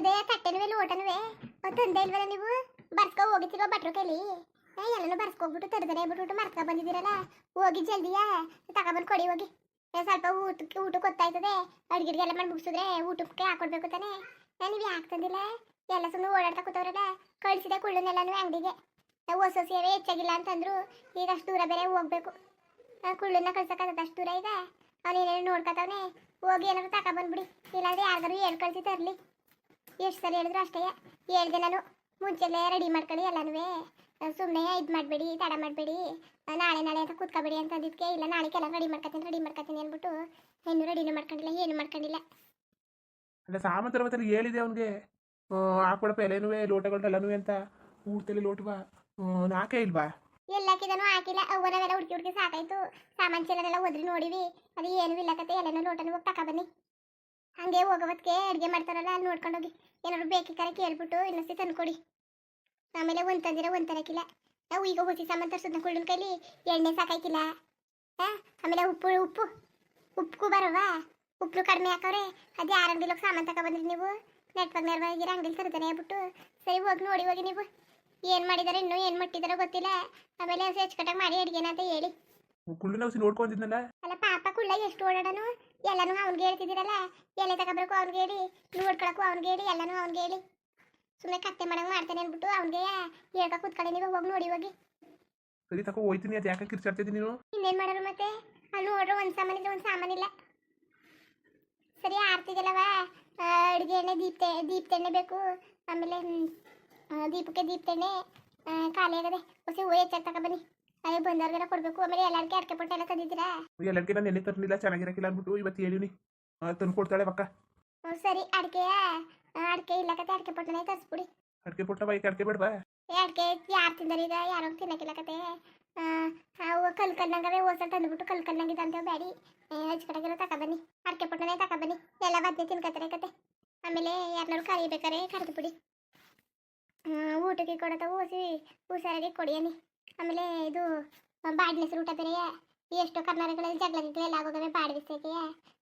ಇದೆ ತಟ್ಟೆನುವೆ ಲೋಟನುವೆ ತಂದೆ ಇಲ್ವಲ್ಲ ನೀವು? ಬರ್ಸ್ಕೊ ಹೋಗಿತ್ತಿರೋ ಭಟ್ರು ಕೈಲಿ ಎಲ್ಲನೂ ಬರ್ಸ್ಕೊಬಿಟ್ಟು ತರದರೆ ಬಿಟ್ಬಿಟ್ಟು ಮರ್ಕ ಬಂದಿದ್ದೀರಲ್ಲ? ಹೋಗಿ ಜಲ್ದಿಯಾ? ತಗೊಬಂದು ಕೊಡಿ ಹೋಗಿ. ಸ್ವಲ್ಪ ಊಟಕ್ಕೆ ಊಟಕ್ಕೆ ಗೊತ್ತಾಯ್ತದೆ ಎಲ್ಲ ಮಾಡಿ ಮುಗಿಸಿದ್ರೆ ಊಟಕ್ಕೆ ಹಾಕೊಡ್ಬೇಕು ತಾನೆ? ನೀವು ಯಾಕೆ ತಂದಿಲ್ಲ? ಎಲ್ಲ ಸುಮ್ಮನೆ ಓಡಾಡ್ತಾ ಕೂತವ್ರಲ್ಲ. ಕಳಿಸಿದೆ ಕುಳ್ಳನೆಲ್ಲನೂ ಅಂಗಡಿಗೆ. ಹೊಸ ಸೇವೆ ಹೆಚ್ಚಾಗಿಲ್ಲ ಅಂತಂದ್ರು ಈಗ ಅಷ್ಟು ದೂರ ಬೇರೆ ಹೋಗ್ಬೇಕು. ಕುಳ್ಳನ್ನ ಕಳ್ಸಕ್ಕಾಗತ್ತೆ ಅಷ್ಟು ದೂರ ಈಗ. ಅವನೇನೇನು ನೋಡ್ಕೊತಾವನೆ. ಹೋಗಿ ಏನಾದ್ರು ತಗೊಬಂದ್ಬಿಡಿ. ಇಲ್ಲಾಂದ್ರೆ ಯಾರ್ದಾರು ಹೇಳ್ ಕಳ್ಸಿ ತರಲಿ. ಎಷ್ಟು ಸರಿ ಹೇಳಿದ್ರು ಅಷ್ಟೇ. ಹೇಳಿದೆ ನಾನು ಮುಂಚೆಲ್ಲೇ ರೆಡಿ ಮಾಡ್ಕೊಳ್ಳಿ ಎಲ್ಲನೂ ಸುಮ್ಮನೆ ಇದು ಮಾಡಬೇಡಿ ತಡ ಮಾಡಬೇಡಿ. ನಾಳೆ ನಾಳೆ ಅಂತ ಕೂತ್ಕೋಬೇಡಿ ಅಂತ ಅಂದಿದ್ಕೆ ಇಲ್ಲ ನಾಳೆ ಕೆಲವು ರೆಡಿ ಮಾಡ್ಕೊತೀನಿ ರೆಡಿ ಮಾಡ್ಕೊತೀನಿ ಅಂದ್ಬಿಟ್ಟು ಇನ್ನೂ ರೆಡಿನೂ ಮಾಡ್ಕೊಂಡಿಲ್ಲ ಏನು ಮಾಡ್ಕೊಂಡಿಲ್ಲ. ಅಲ್ಲ ಸಾಮಂತರ ಮತ್ತೆ ಹೇಳಿದೆ ಅವನಿಗೆ ಲೋಟಗಳು ಲೋಟಗಳೆಲ್ಲನೂ ಅಂತ. ಊಟದಲ್ಲಿ ಲೋಟವಾ ನಾಕೆ ಇಲ್ವಾ? ಎಲ್ಲಕ್ಕಿದನು ಹಾಕಿಲ್ಲ. ಅವರವೆಲ್ಲ ಹುಡುಕಿ ಹುಡುಕಿ ಸಾಕಾಯ್ತು. ಸಾಮಾನ್ ಚೀಲನೆಲ್ಲ ಒದ್ರಿ ನೋಡಿವಿ. ಅದು ಏನು ಇಲ್ಲ ಕತೆ ಎಲ್ಲನೂ ಲೋಟನೂ ಹೋಗಿ ತಕ ಬನ್ನಿ. ಹಂಗೆ ಹೋಗೋವತ್ಗೆ ಅಡುಗೆ ಮಾಡ್ತಾರಲ್ಲ ಅಲ್ಲಿ ನೋಡ್ಕೊಂಡೋಗಿ ಏನಾದ್ರು ಬೇಕಿಕ್ಕಾರೆ ಕೇಳ್ಬಿಟ್ಟು ಇನ್ನೊಂದ್ಸತಿ ತಂದ್ಕೊಡಿ ಆಮೇಲೆ ಒಂದು ತಂದಿರ ಒಂದು ತರಕಿಲ್ಲ. ನಾವು ಈಗ ಹುಸಿ ಸಾಮಾನು ತರ್ಸೋದ್ನ ಕುಳ್ಳನ ಕೈಲಿ ಎಣ್ಣೆ ಸಾಕಾಯ್ತಿಲ್ಲ. ಹಾಂ ಆಮೇಲೆ ಉಪ್ಪು ಉಪ್ಪು. ಉಪ್ಪು ಬರವಾ ಉಪ್ಪು ಕಡಿಮೆ ಹಾಕವ್ರೆ. ಅದೇ ಯಾರ ಅಂಗಡಿಲೋಗಿ ಸಾಮಾನು ತಗೊಬಂದ್ರಿ ಬಂದ್ರಿ ನೀವು ನೆಟ್ವರ್ಕ್ ನೆರವಾಗಿರೋ ಅಂಗಡಿಲಿ ತರ್ತಾನೆ ಬಿಟ್ಟು ಸರಿ ಹೋಗಿ ನೋಡಿ ಹೋಗಿ ನೀವು. ಏನು ಮಾಡಿದಾರೆ ಇನ್ನೂ ಏನು ಮಟ್ಟಿದಾರೋ ಗೊತ್ತಿಲ್ಲ. ಆಮೇಲೆ ಹೆಚ್ಚು ಕಟ್ಟಾಗಿ ಮಾಡಿ ಅಡುಗೆನ ಅಂತ ಹೇಳಿ. ಕುಳ್ಳು ನೋಡ್ಕೊಂಡಿದ್ನಲ್ಲ ಅಲ್ಲ ಪಾಪ ಕುಳ್ಳ ಎಷ್ಟು ಓಡಾಡನು? ಎಲ್ಲನೂ ಅವ್ನಿಗೆ ಹೇಳ್ತಿದ್ದೀರಲ್ಲ? ಎಲ್ಲ ತಗೋಬೇಕು ಅವ್ನಿಗೆ ಹೇಳಿ ನೋಡ್ಕೊಳಕ್ಕೂ ಅವ್ನಿಗೆ ಹೇಳಿ ಎಲ್ಲನೂ ಅವ್ನಿಗೆ ಹೇಳಿ. ಸುಮ್ಮನೆ ಕತ್ತೆ ಮಾಡಂಗೆ ಮಾಡ್ತಾನೆ ಅಂದ್ಬಿಟ್ಟು ಅವ್ನಿಗೆ ಹೇಳ್ಕ ಕೂತ್ಕೊಳ್ಳಿ ನೀವು ಹೋಗಿ ನೋಡಿ ಹೋಗಿ. ಸರಿ ತಕೋ ಹೋಯ್ತೀನಿ ಅದು ಯಾಕೆ ಕಿರ್ಚಾಡ್ತಿದ್ದೀನಿ ನೀನು? ಇನ್ನೇನು ಮಾಡೋರು ಮತ್ತೆ? ಅಲ್ಲಿ ನೋಡ್ರೆ ಒಂದು ಸಾಮಾನಿಲ್ಲ ಒಂದು ಸಾಮಾನಿಲ್ಲ ಸರಿ ಆರ್ತಿಗೆಲ್ಲವ? ಅಡುಗೆ ಎಣ್ಣೆ ದೀಪ ದೀಪ ಎಣ್ಣೆ ಬೇಕು. ಆಮೇಲೆ ದೀಪಕ್ಕೆ ದೀಪ ಎಣ್ಣೆ ಆ, ಖಾಲಿ ಆಗದೆ ಹೊಸ ಹೂವು ಹೆಚ್ಚಾಗಿ ತಗೊಬನ್ನಿ ಅದೇ ಬಂದವ್ರಿಗೆಲ್ಲ ಕೊಡಬೇಕು. ಆಮೇಲೆ ಎಲ್ಲರಿಗೆ ಅಡಿಕೆ ಪಟ್ಟ ಎಲ್ಲ ತಂದಿದ್ದೀರಾ? ಎಲ್ಲರಿಗೆ ನಾನು ಎಲ್ಲಿ ತರಲಿಲ್ಲ? ಚೆನ್ನಾಗಿರಕ್ಕಿಲ್ಲ ಅಂದ್ಬಿಟ್ಟು ಇವತ್ತು ಹೇಳಿನಿ ತಂದು ಕೊಡ್ತಾಳೆ ಪಕ್ಕ. ಹ್ಞೂ ಸರಿ. ಅಡಿಕೆಯ ಅಡಿಕೆ ಇಲ್ಲ ಕತೆ ಅಡಿಕೆ ಪಟ್ಟನೇ ತರಿಸ್ಬಿಡಿ ಅಡಿಕೆ ಪುಟ್ಟ ಬೈಕ್ ಅಡಿಕೆ ಬಿಡ್ಬಾ ಏ ಅಡಿಕೆ ಯಾರು ತಿಂದರಿದ ಯಾರೋ ತಿನ್ನಕ್ಕಿಲ್ಲ ಕತೆ. ಅವು ಕಲ್ ಕಲ್ನಂಗವೇ ಹೊಸ ತಂದ್ಬಿಟ್ಟು ಕಲ್ ಕಲ್ನಂಗಿದ ಅಂತ ಬ್ಯಾಡಿ. ತಕ ಬನ್ನಿ. ಅಡಿಕೆ ತಕ ಬನ್ನಿ. ಎಲ್ಲ ಬದ್ನೆ ತಿನ್ಕತಾರೆ ಕತೆ. ಆಮೇಲೆ ಯಾರನ್ನಾರು ಕರಿಬೇಕಾರೆ ಕರೆದು ಬಿಡಿ. ಊಟಕ್ಕೆ ಕೊಡತ್ತ ಓಸಿ ಹುಷಾರಾಗಿ ಕೊಡಿಯನಿ ಆಮೇಲೆ ಇದು ಬಾಡಿ ಹೆಸರು ಊಟ ಬೇರೆಯಾ. ಎಷ್ಟೋ ಕರ್ನಾಟಕಗಳಲ್ಲಿ ಜಗಳ ಗಿಗ್ಳ ಎಲ್ಲ ಆಗೋಗವೆ ಬಾಡಿ ಬಿಸಾಕೆಯ.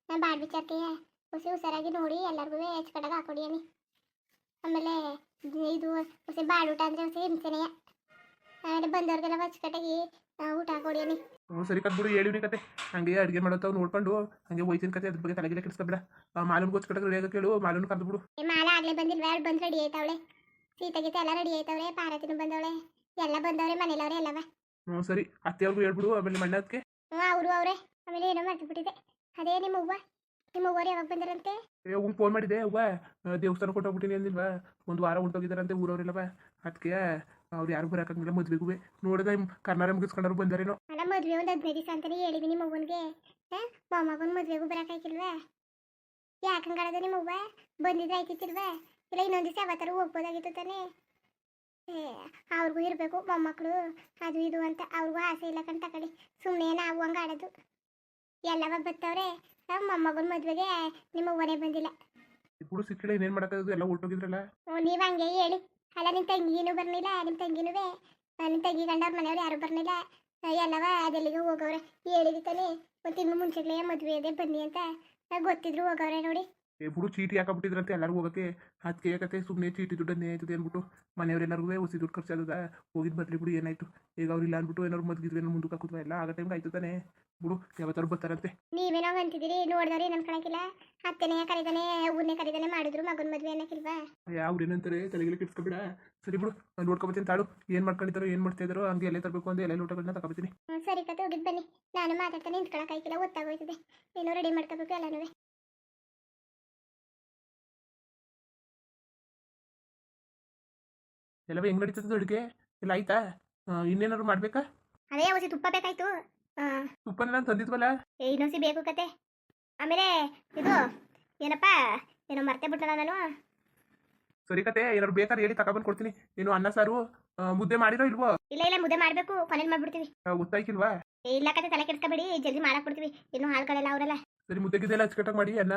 ಬಾಡಿ ಬಿಚ್ಚಾಕೆಯ ಹುಸಿ ಹುಷಾರಾಗಿ ನೋಡಿ ಎಲ್ಲರಿಗೂ ಹೆಚ್ಕಟಾಗ ಹಾಕೊಡಿಯನಿ. ಆಮೇಲೆ ಇದು ಹುಸಿ ಬಾಡ್ ಊಟ ಅಂದರೆ ಹುಸಿ ಹಿಂಸೆನೆಯ ಆಮೇಲೆ ಬಂದವ್ರಿಗೆಲ್ಲ ಅಚ್ಚುಕಟ್ಟಾಗಿ ಆ, ಊಟ ಕೊಡಿಯನಿ ಹ್ಞೂ ಸರಿ ಕದ್ಬಿಡು ಹೇಳಿವ್ನಿ ಕತೆ. ಹಂಗೆ ಅಡುಗೆ ಮಾಡೋತಾವ್ ನೋಡ್ಕೊಂಡು ಹಂಗೆ ಹೋಯ್ತೀನಿ ಕತೆ ಅದ್ರ ಬಗ್ಗೆ ತಲೆಗಿಲ್ಲ ಕೆಡಿಸ್ಕೊಬೇಡ ಮಾಲೂನ್ ಗೊಚ್ಕಟ್ಟಕ್ಕೆ ರೆಡಿ ಕೇಳು ಮಾಲೂನ್ ಕರೆದ್ಬಿಡು ಏ ಮಾಲ ಆಗಲೇ ಬಂದಿಲ್ಲ ಬಂದು ರೆಡಿ ಆಯ್ತವಳೆ? ಸೀತೆ ಗೀತೆ ಎಲ್ಲ ರೆಡಿ ಆಯ್ತಾವಳೆ? ಪಾರತಿನೂ ಬಂದವಳೆ? ಎಲ್ಲ ಬಂದವ್ರೆ ಮನೇಲವ್ರೆ ಎಲ್ಲವ? ಹ್ಞೂ ಸರಿ. ಅತ್ತೆಯವ್ರಿಗೂ ಹೇಳ್ಬಿಡು ಆಮೇಲೆ ಮಣ್ಣದಕ್ಕೆ ಹ್ಞೂ ಅವರು ಅವರೇ. ಆಮೇಲೆ ಏನೋ ಮರ್ತು ಅದೇ ನಿಮ್ಮ ಅವ್ವ. ನಿಮ್ಮ ಅವ್ವರು ಯಾವಾಗ ಬಂದರಂತೆ? ಅವ್ನು ಫೋನ್ ಮಾಡಿದೆ ಅವ್ವ. ದೇವಸ್ಥಾನ ಕೊಟ್ಟೋಗ್ಬಿಟ್ಟಿನಿ ಅಂದಿಲ್ವಾ? ಒಂದು ವಾರ ಉಂಟೋಗಿದ್ದಾರಂತೆ ಊರವ್ರಿಲ್ಲವ. ಅದಕ್ಕೆ ಅವ್ರು ಯಾರು ಬರೋಕ್ಕಾಗಿಲ್ಲ ಮದ್ವೆಗೂ ನೋಡಿದ್ರೆ ಕರ್ನಾರ ಮುಗಿಸ್ಕೊಂಡವ್ರು ಬಂದಾರೇನೋ. ಅಲ್ಲ ಮದುವೆ ಒಂದು ಹದಿನೈದು ದಿವಸ ಅಂತಾನೆ ಹೇಳಿದೀನಿ ನಿಮ್ಮ ಅವ್ವನಿಗೆ. ಮೊಮ್ಮಗನ ಮದುವೆಗೂ ಬರೋಕ್ಕಾಗಿಲ್ವಾ ಯಾಕಂಗಾಳದ ನಿಮ್ಮ ಅವ್ವ? ಬಂದಿದ್ರೆ ಆಯ್ತಿತ್ತಿಲ್ವಾ? ಇಲ್ಲ ಇನ್ನೊಂದು ದಿವಸ ಯಾವತ್ತಾರು ಹೋಗ್ಬೋದಾಗಿತ್ತು ತಾನೇ? ಏ ಅವ್ರಿಗೂ ಇರಬೇಕು ಮೊಮ್ಮಕ್ಕಳು ಅದು ಇದು ಅಂತ ಅವ್ರಿಗೂ ಆಸೆ ಇಲ್ಲ ಕಣ್. ತಗೊಳ್ಳಿ ಸುಮ್ಮನೆ ನಾವು ಹಂಗೆ ಆಡೋದು. ಎಲ್ಲವ ಬರ್ತವ್ರೆ ಮೊಮ್ಮಗನ ಮದುವೆಗೆ ನಿಮ್ಮ ಒರೆ ಬಂದಿಲ್ಲ. ಇಬ್ಬರು ಸಿಕ್ಕಿಲ್ಲ ಇನ್ನೇನು ಮಾಡೋಕ್ಕಾಗದು? ಎಲ್ಲ ಹೊರ್ಟೋಗಿದ್ರಲ್ಲ ನೀವು ಹಂಗೆ ಹೇಳಿ. ಅಲ್ಲ ನಿಮ್ಮ ತಂಗಿನೂ ಬರ್ಲಿಲ್ಲ ನಿಮ್ಮ ತಂಗಿನೂ ನಿಮ್ಮ ತಂಗಿ ಗಂಡವ್ರ ಮನೆಯವ್ರು ಯಾರು ಬರ್ನಿಲ್ಲ ಎಲ್ಲವ ಅದೆಲ್ಲಿಗೆ ಹೋಗವ್ರೆ. ಹೇಳಿದಿ ತಾನೇ ಒಂದು ಇನ್ನು ಮುಂಚೆಗ್ಲೇ ಮದುವೆ ಅದೇ ಬನ್ನಿ ಅಂತ. ಗೊತ್ತಿದ್ರು ಹೋಗವ್ರೆ ನೋಡಿ. ಇಬ್ಬರು ಚೀಟಿ ಹಾಕಬಿಟ್ಟಿದ್ರಂತೆ ಎಲ್ಲರಿಗೂ ಹೋಗಕ್ಕೆ. ಅದಕ್ಕೆ ಯಾಕತ್ತೆ ಸುಮ್ಮನೆ ಚೀಟಿ ದುಡ್ಡನ್ನೇ ಆಯ್ತದೆ ಅಂದ್ಬಿಟ್ಟು ಮನೆಯವರೆಲ್ಲರಿಗೂ ಉಸಿ ದುಡ್ಡು ಖರ್ಚಾಗದ ಹೋಗಿದ್ ಬದ್ರಿ ಬಿಡು ಏನಾಯ್ತು? ಈಗ ಅವ್ರು ಇಲ್ಲ ಅಂದ್ಬಿಟ್ಟು ಏನಾದ್ರು ಮದ್ಗಿದ್ವಿ ಏನೋ ಮುಂದಕ್ಕೆ ಹಾಕಿದ್ವ? ಎಲ್ಲ ಆಗ ಟೈಮ್ಗೆ ಆಯ್ತು ತಾನೇ. ಬಿಡು ಯಾವತ್ತಾರು ಬರ್ತಾರಂತೆ. ನೀವೇನೋ ಅಂತಿದ್ದೀರಿ? ನೋಡಿದವ್ರು ನನ್ನ ಕಣಕ್ಕಿಲ್ಲ ಅತ್ತೆನೇ ಕರೀತಾನೆ ಊರ್ನೇ ಕರೀತಾನೆ ಮಾಡಿದ್ರು ಮಗನ ಮದುವೆ ಅನ್ನಕ್ಕಿಲ್ವಾ? ಅವ್ರು ಏನಂತಾರೆ? ತಲೆಗೆಲ್ಲ ಕಿಟ್ಸ್ಕೊಬೇಡ ಸರಿ ಬಿಡು ನಾನು ನೋಡ್ಕೊಬತ್ತೀನಿ ತಾಳು. ಏನು ಮಾಡ್ಕೊಂಡಿದ್ದಾರೋ ಏನು ಮಾಡ್ತಾ ಇದ್ರು ಹಂಗೆ ಎಲ್ಲೇ ತರಬೇಕು ಅಂತ ಎಲ್ಲ ಊಟಗಳನ್ನ ತಗೋಬತ್ತೀನಿ. ಸರಿ ಕತೆ ಹೋಗಿದ್ದು ಬನ್ನಿ. ನಾನು ಮಾತಾಡ್ತಾನೆ ನಿಂತ್ಕೊಳಕ್ಕಾಯ್ತಿಲ್ಲ ಗೊತ್ತಾಗೋಯ್ತದೆ ಏನೋ ರೆಡಿ ಮಾಡ್ಕೋಬೇಕು ಎಲ್ಲನೂ. ಎಲ್ಲವ ಹೆಂಗ್ ನಡೀತದ ಅಡುಗೆ ಎಲ್ಲ ಆಯ್ತಾ? ಇನ್ನೇನಾದ್ರು ಮಾಡ್ಬೇಕಾ? ಅದೇ ಹೊಸಿ ತುಪ್ಪ ಬೇಕಾಯ್ತು. ತುಪ್ಪನ ನಾನು ತಂದಿದ್ವಲ್ಲ? ಏ ಇನ್ನೊಸಿ ಬೇಕು ಕತೆ. ಆಮೇಲೆ ಇದು ಏನಪ್ಪ ಏನೋ ಮರ್ತೆ ಬಿಟ್ಟನ ನಾನು? ಸರಿ ಕತೆ ಏನಾದ್ರು ಬೇಕಾದ್ರೆ ಹೇಳಿ ತಗೊಬಂದು ಕೊಡ್ತೀನಿ. ನೀನು ಅನ್ನ ಸಾರು ಮುದ್ದೆ ಮಾಡಿರೋ ಇಲ್ವೋ? ಇಲ್ಲ ಇಲ್ಲ ಮುದ್ದೆ ಮಾಡಬೇಕು. ಕೊನೆಯಲ್ಲಿ ಮಾಡ್ಬಿಡ್ತೀವಿ. ಗೊತ್ತಾಯ್ತಿಲ್ವಾ ಇಲ್ಲ ಕತೆ ತಲೆ ಕೆಡ್ಸ್ಕೊಬೇಡಿ. ಜಲ್ದಿ ಮಾಡಕ್ ಬಿಡ್ತೀವಿ ಇನ್ನು ಹಾಳ್ಗಳೆಲ್ಲ ಅವರೆಲ್ಲ. ಸರಿ ಮುದ್ದೆ ಗಿದ್ದೆಲ್ಲ ಅಚ್ಚುಕಟ್ಟಾಗಿ ಮಾಡಿ ಅನ್ನ.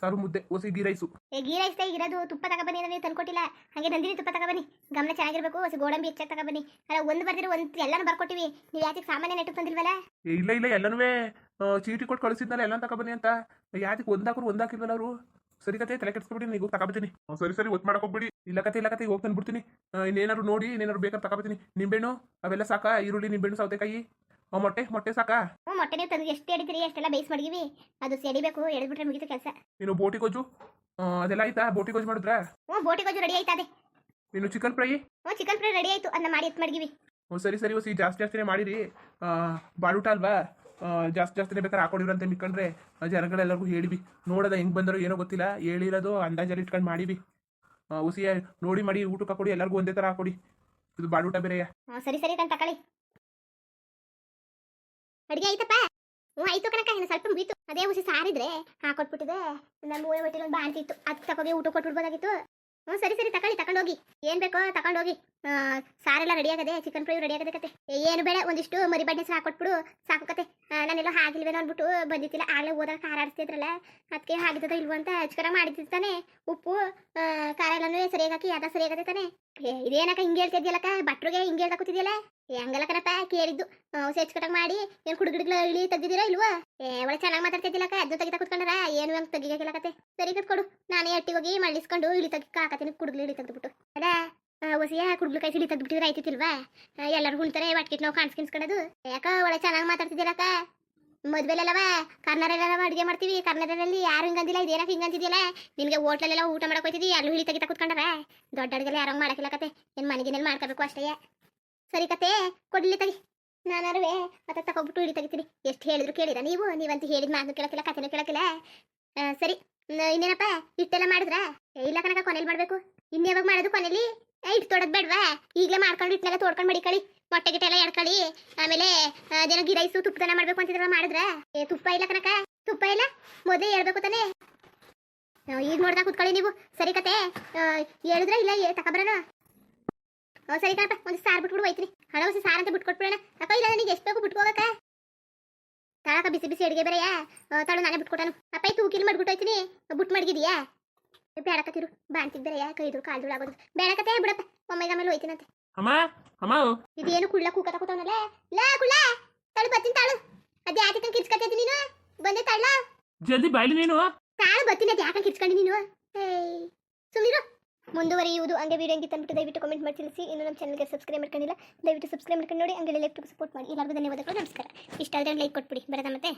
ಸಾರು ಮುದ್ದೆ ಹೊಸಿ ಗೀ ರೈಸು. ಏ ಗೀ ರೈಸ್ ಇರೋದು ತುಪ್ಪ ತಗೊಬನ್ನಿ ನೀವು ತಂದ್ಕೊಟ್ಟಿಲ್ಲ ಹಾಗೆ ನಂದಿನಿ ತುಪ್ಪ ತಗೊಬನ್ನಿ ಗಮನ ಚೆನ್ನಾಗಿರ್ಬೇಕು ಹೊಸ ಗೋಡಂಬಿ ಹೆಚ್ಚಾಗಿ ತಗೊಬನ್ನಿ ಅಲ್ಲ ಒಂದು ಬರ್ದಿರೋ ಒಂದು ಎಲ್ಲಾನು ಬರ್ಕೊಟ್ಟಿವಿ. ನೀವು ಯಾಕೆ ಸಾಮಾನ್ಯ ನೆಟ್ಟು ತಂದಿಲ್ವಲ್ಲ ಇಲ್ಲ ಇಲ್ಲ ಎಲ್ಲನೂ ಚೀಟಿ ಕೊಟ್ಟು ಕಳಿಸಿದ್ನಲ್ಲ ಎಲ್ಲ ತಗೊಬನ್ನಿ ಅಂತ. ಯಾತಿಗೆ ಒಂದಾಕ್ರು ಒಂದಾಕಿಲ್ವಲ್ಲ ಅವರು? ಸರಿ ಕತೆ ತಲೆ ಕೆಡ್ಸ್ಕೊಬಿಡಿ ನೀವು ತಗೊಬತ್ತೀನಿ ಸರಿ ಸರಿ ಒತ್ತು ಮಾಡ್ಕೊಬಿಡಿ ಹೋಗ್ಬಿಡಿ. ಇಲ್ಲ ಕತೆ ಇಲ್ಲ ಕತೆ ಹೋಗಿ ತಂದ್ಬಿಡ್ತೀನಿ. ಇನ್ನೇನಾದ್ರು ನೋಡಿ ಇನ್ನೇನಾದ್ರು ಬೇಕಾದ್ರೆ ತಗೊಬತ್ತೀನಿ ನಿಂಬೆಣ್ಣು ಅವೆಲ್ಲ ಸಾಕಾ? ಈರುಳ್ಳಿ ನಿಂಬೆಣ್ಣು ಸೌತೆಕಾಯಿ? ಮೊಟ್ಟೆ ಮೊಟ್ಟೆ ಸಾಕಾ? ಹ್ಞೂ ಮೊಟ್ಟೆ ನೀವು ತಂದು ಎಷ್ಟು ಎಡಿತೀರಿ ಎಷ್ಟೆಲ್ಲ ಬೇಯಿಸಿ ಮಡಗಿವಿ? ಅದು ಸೆಡಿಬೇಕು ಎಳೆದ್ಬಿಟ್ರೆ ಮುಗಿತು ಕೆಲಸ. ನೀನು ಬೋಟಿ ಗೊಜ್ಜು? ಆ, ಅದೆಲ್ಲ ಆಯ್ತಾ? ಬೋಟಿ ಗೊಜ್ಜು ಮಾಡಿದ್ರ? ಹ್ಞೂ ಬೋಟಿ ಗೊಜ್ಜು ರೆಡಿ ಆಯ್ತದೆ. ನೀನು ಚಿಕನ್ ಫ್ರೈ ಹ್ಞೂ ಚಿಕನ್ ಫ್ರೈ ರೆಡಿ ಆಯ್ತು. ಅದನ್ನ ಮಾಡಿ ಎತ್ತು ಮಡಗಿವಿ. ಹ್ಞೂ ಸರಿ ಸರಿ ಹೊಸಿ ಜಾಸ್ತಿ ಜಾಸ್ತಿನೇ ಮಾಡಿರಿ. ಆ, ಬಾಡೂಟ ಅಲ್ವಾ? ಆ, ಜಾಸ್ತಿ ಜಾಸ್ತಿನೇ ಬೇಕಾದ್ರೆ ಹಾಕೊಂಡಿರಂತೆ ಮಿಕ್ಕಂಡ್ರೆ ಜನಗಳೆಲ್ಲರಿಗೂ ಹೇಳಿವಿ ನೋಡದ ಹೆಂಗ್ ಬಂದರೋ ಏನೋ ಗೊತ್ತಿಲ್ಲ. ಹೇಳಿರೋದು ಅಂದಾಜಲ್ಲಿ ಇಟ್ಕೊಂಡು ಮಾಡಿವಿ ಉಸಿ ನೋಡಿ ಮಾಡಿ ಊಟಕ್ಕೆ ಕೊಡಿ ಎಲ್ಲರಿಗೂ ಒಂದೇ ಥರ ಹಾಕೊಡಿ. ಇದು ಬಾಡೂಟ ಬೇರೆಯಾ? ಹ್ಞೂ ಸರಿ ಸರಿ ತಂದು ತಕೊಳ್ಳಿ. ಅಡುಗೆ ಆಯ್ತಪ್ಪ? ಹ್ಞೂ ಆಯ್ತು ಕಣಕ್ಕ ಇನ್ನು ಸ್ವಲ್ಪ ಮುಗೀತು. ಅದೇ ಹುಸಿ ಸಾರಿದ್ರೆ ಹಾಕೊಟ್ಬಿಟ್ಟಿದೆ ನಮ್ಮ ಮೂಳೆ ಹೊಟ್ಟೆಲಿ ಒಂದು ಬಾಣ್ತಿ ಇತ್ತು ಅದಕ್ಕೆ ತಗೋಗಿ ಊಟ ಕೊಟ್ಬಿಡ್ಬೋದಾಗಿತ್ತು. ಹ್ಞೂ ಸರಿ ಸರಿ ತಗೊಂಡು ಹೋಗಿ ಏನು ಬೇಕೋ ತಗೊಂಡು ಹೋಗಿ ಆ, ಸಾರೆಲ್ಲ ರೆಡಿ ಆಗದೆ ಚಿಕನ್ ಫ್ರೈ ರೆಡಿ ಆಗದೆ ಕತೆ. ಏನು ಬೇಡ, ಒಂದಿಷ್ಟು ಮರಿ ಬಡ್ಡೆ ಹೆಸರು ಹಾಕೊಟ್ಬಿಡು, ಸಾಕು ಕತೆ. ನಾನೆಲ್ಲ ಹಾಗಿಲ್ವೇನೋ ಅಂದ್ಬಿಟ್ಟು ಬಂದಿದ್ದಿಲ್ಲ. ಆಗಲೇ ಹೋದಾಗ ಖಾರ ಆಡಿಸ್ತಿದ್ರಲ್ಲ ಅದಕ್ಕೆ ಹಾಗಿದ್ದದ ಇಲ್ವೋ ಅಂತ ಹಚ್ಕರ ಮಾಡಿದ್ದಾನೆ ಉಪ್ಪು ಖಾರ ಎಲ್ಲನೂ ಸರಿಯಾಗಿ ಹಾಕಿ, ಅದ ಸರಿಯಾಗದೆ ತಾನೆ. ಇದೇನಕ್ಕ ಹಿಂಗೆ ಹೇಳ್ತಿದ್ಯಲ್ಲಕ್ಕ? ಭಟ್ರಿಗೆ ಹಿಂಗೆ ಹೇಳ್ತಾ ಕೂತಿದ್ಯಲ್ಲ? ಹೆಂಗಲ್ಲ ಕಣಪ್ಪ, ಕೇಳಿದ್ದು. ಹೊಸ ಹೆಚ್ಕಟಾಗ ಮಾಡಿ, ಏನು ಕುಡುಗಿಡ್ಲ ಇಳಿ ತೆಗ್ದಿದ್ದೀರಾ ಇಲ್ವಾ? ಏ ಒಳ್ಳೆ ಚೆನ್ನಾಗಿ ಮಾತಾಡ್ತಿದ್ದಿಲ್ಲಕ್ಕ? ಅದು ತೆಗಿತಾ ಕುತ್ಕೊಂಡ್ರ? ಏನು ಹಂಗೆ ತೆಗಿಯಾಕಿಲ್ಲ ಕತೆ. ಸರಿ ಕೊಡು ನಾನೇ ಅಟ್ಟಿಗೆ ಹೋಗಿ ಮಳ್ಳಿಸ್ಕೊಂಡು ಇಳಿ ತೆಗಿ ಹಾಕತ್ತೀನಿ ಕುಡುಗ್ಲಿ ಇಳಿ ತೆಗ್ದುಬಿಟ್ಟು. ಅದ ಹೊಸಿಯ ಕೈ ಸಿಡಿ ತೆಗ್ದುಬಿಟ್ಟಿದ್ರೆ ಆಯ್ತಿಲ್ವಾ ಎಲ್ಲರೂ ಹುಣ್ತಾರೆ ವಾಟ್ಕಿಟ್ ನಾವು ಕಾಣಿಸ್ಕಿನ್ಸ್ಕೊಳ್ಳೋದು ಯಾಕ ಒಳ್ಳೆ ಚೆನ್ನಾಗಿ ಮಾತಾಡ್ತಿದ್ದೀರಕ್ಕ? ಮದ್ವೆಲೆಲ್ಲವ ಕರ್ನಾಟಕ ಅಡುಗೆ ಮಾಡ್ತೀವಿ. ಕರ್ನಾಟಕದಲ್ಲಿ ಯಾರು ಹಿಂಗಂದಿಲ್ಲ ಇದೇನಕ್ಕೆ ಹಿಂಗಂತಿದ್ಯಲ್ಲ ನಿನಗೆ ಹೋಟ್ಲಲ್ಲೆಲ್ಲ ಊಟ ಮಾಡಕ್ಕೆ ಹೋಯ್ತಿದ್ದಿ, ಅಲ್ಲೂ ಹಿಳಿ ತೆಗಿತಾ ಕುತ್ಕೊಂಡಾರ? ದೊಡ್ಡ ಅಡುಗೆಲ್ಲ ಯಾರೋ ಮಾಡಕ್ಕಿಲ್ಲ ಕತೆ. ಏನು ಮನೆಗಿನಲ್ಲಿ ಮಾಡ್ಕೋಬೇಕು ಅಷ್ಟೇ. ಸರಿ ಕತೆ, ಕೊಡ್ಲಿ ನಾನು ನಾನಾರುವೆ, ಮತ್ತೆ ತಗೊಬಿಟ್ಟು ಹಿಡಿ ತೆಗಿತೀನಿ. ಎಷ್ಟು ಹೇಳಿದ್ರು ಕೇಳಿರ ನೀವು? ನೀವಂತ ಹೇಳಿದ ಮಾತು ಕೇಳಕ್ಕಿಲ್ಲ, ಕಥೆನೂ ಕೇಳಕ್ಕಿಲ್ಲ. ಸರಿ ಇನ್ನೇನಪ್ಪ? ಇಷ್ಟೆಲ್ಲ ಮಾಡಿದ್ರ? ಇಲ್ಲ ಕನಕ ಕೊನೆಯಲ್ಲಿ ಮಾಡಬೇಕು. ಇನ್ಯಾವಾಗ ಮಾಡೋದು ಕೊನೆಯಲ್ಲಿ ಇಟ್ಟು ತೊಡದ್ ಬೇಡ್ವಾ? ಈಗಲೇ ಮಾಡ್ಕೊಂಡು ಇಟ್ನೆಲ್ಲ ತೋಡ್ಕೊಂಡು ಮಡಿಕಳಿ ಮೊಟ್ಟೆ ಗಿಟ್ಟೆ ಎಲ್ಲ ಎಡ್ಕಳಿ ಆಮೇಲೆ ಅದೇನ ಗಿರೈಸು ತುಪ್ಪ ರೈಸು ತುಪ್ಪದನ್ನ ಮಾಡ್ಬೇಕು ಅಂತಿದ್ರ ಮಾಡಿದ್ರ? ಏ, ತುಪ್ಪ ಇಲ್ಲ ಕನಕ ತುಪ್ಪ ಇಲ್ಲ? ಮೊದಲೇ ಹೇಳ್ಬೇಕು ತಾನೇ. ಈಗ ನೋಡ್ದ ಕುತ್ಕೊಳ್ಳಿ ನೀವು. ಸರಿ ಕತೆ. ಹೇಳಿದ್ರ ಇಲ್ಲ? ಹ್ಞೂ ಸರಿ ಕಣಪ್ಪ, ಒಂದು ಸಾರು ಬಿಟ್ಬಿಡು ಹೋಯ್ತೀನಿ ಹಣ ಒಂದು ಸಾರು ಅಂತ ಬಿಟ್ಕೊಟ್ಬಿಡೋಣ. ಅಪ್ಪ ಇಲ್ಲ, ನನಗೆ ಎಷ್ಟು ಬೇಕು ಬಿಟ್ಕೋಗಕ್ಕ ತಾಳಕ ಬಿಸಿ ಬಿಸಿ ಅಡುಗೆ ಬೇರೆಯಾ? ತಾಳು, ನಾನೇ ಬಿಟ್ಕೊಟ್ಟನು. ಅಪ್ಪ ತೂಕಿಲ್ ಮಾಡ್ಬಿಟ್ಟು ಹೋಯ್ತೀನಿ. ಬುಟ್ ಮಡಗಿದ್ಯಾ? ಬೇಡಕತ್ತಿರು ಬಾಂತಿಗೆ ಬೇರೆ ಯಾಕೆ ಕೈದು ಕಾಲ್ದುಳು ಆಗೋದು ಬೇಡಕತ್ತೆ ಬಿಡಪ್ಪ ಒಮ್ಮೆಗೆ ಆಮೇಲೆ ಹೋಯ್ತೀನಂತೆ ಅಮ್ಮ ಅಮ್ಮ. ಇದೇನು ಕುಳ್ಳ ಕೂಕತ ಕೂತವನಲ್ಲ ಲಾ ಕುಳ್ಳ ತಳು ಬತ್ತಿನ ತಾಳು. ಅದೇ ಯಾಕೆ ಕಿರ್ಚ್ಕತ್ತೈತಿ ನೀನು? ಬಂದೆ ತಾಳ ಜಲ್ದಿ ಬಾಯ್ಲಿ ನೀನು. ತಾಳು ಬತ್ತಿನ ಅದು ಯಾಕೆ ಕಿರ್ಚ್ಕೊಂಡು ನೀನು? ಸುಮ್ಮನಿರು ಮುಂದುವರಿಯುವುದು ಹಂಗೆ ವಿಡಿಯೋ ಹಂಗೆ ತಂದ್ಬಿಟ್ಟು ದಯವಿಟ್ಟು ಕಮೆಂಟ್ ಮಾಡಿ ತಿಳಿಸಿ. ಇನ್ನು ನಮ್ಮ ಚಾನಲ್ಗೆ ಸಬ್ಸ್ಕ್ರೈಬ್ ಮಾಡ್ಕೊಂಡಿಲ್ಲ ದಯವಿಟ್ಟು ಸಬ್ಸ್ಕ್ರೈಬ್ ಮಾಡ್ಕೊಂಡು ನೋಡಿ ಹಂಗೆ ಲೈಕ್ ಸಪೋರ್ಟ್ ಮಾಡಿ. ಎಲ್ಲರಿಗೂ ಧನ್ಯವಾದಗಳು ನಮಸ್ಕಾರ. ಇಷ್ಟ ಆದರೆ ಲೈಕ್ ಕೊಟ್ಬಿಡಿ. ಬರೋದ ಮತ್ತೆ?